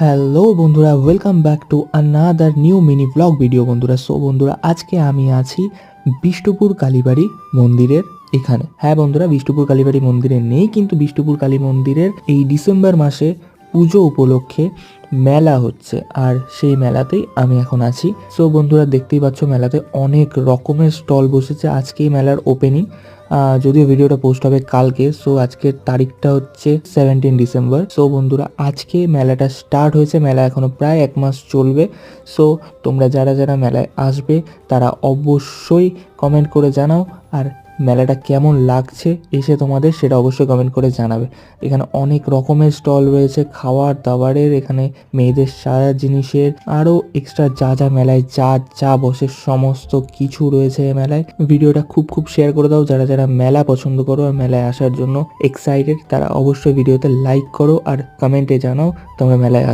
Hello বন্ধুরা welcome back to another new mini blog video বন্ধুরা। So বন্ধুরা, আজকে আমি আছি বিষ্ণুপুর কালীবাড়ি মন্দিরের এখানে। হ্যাঁ বন্ধুরা, বিষ্ণুপুর কালীবাড়ি মন্দিরে নেই, কিন্তু বিষ্ণুপুর কালী মন্দিরের এই ডিসেম্বর মাসে পুজো উপলক্ষে মেলা হচ্ছে, আর সেই মেলাতেই আমি এখন আছি। সো বন্ধুরা, দেখতেই পাচ্ছ মেলাতে অনেক রকমের স্টল বসেছে। আজকেই মেলার ওপেনিং যদিও ভিডিওটা পোস্ট হবে কালকে সো আজকের তারিখটা হচ্ছে সেভেন্টিন ডিসেম্বর সো বন্ধুরা, আজকে মেলাটা স্টার্ট হয়েছে। মেলা এখনও প্রায় এক মাস চলবে। সো তোমরা যারা যারা মেলায় আসবে, তারা অবশ্যই কমেন্ট করে জানাও। আর মেলাটা কেমন লাগছে এসে তোমাদের সেটা অবশ্যই কমেন্ট করে জানাবে। এখানে অনেক রকমের স্টল রয়েছে, খাওয়ার দাবারের, এখানে মেয়েদের সারা জিনিসের আরও এক্সট্রা যা যা মেলায়, যা যা বসে সমস্ত কিছু রয়েছে মেলায়। ভিডিওটা খুব খুব শেয়ার করে দাও, যারা যারা মেলা পছন্দ করো আর মেলায় আসার জন্য এক্সাইটেড তারা অবশ্যই ভিডিওতে লাইক করো আর কমেন্টে জানাও তোমরা মেলায় আস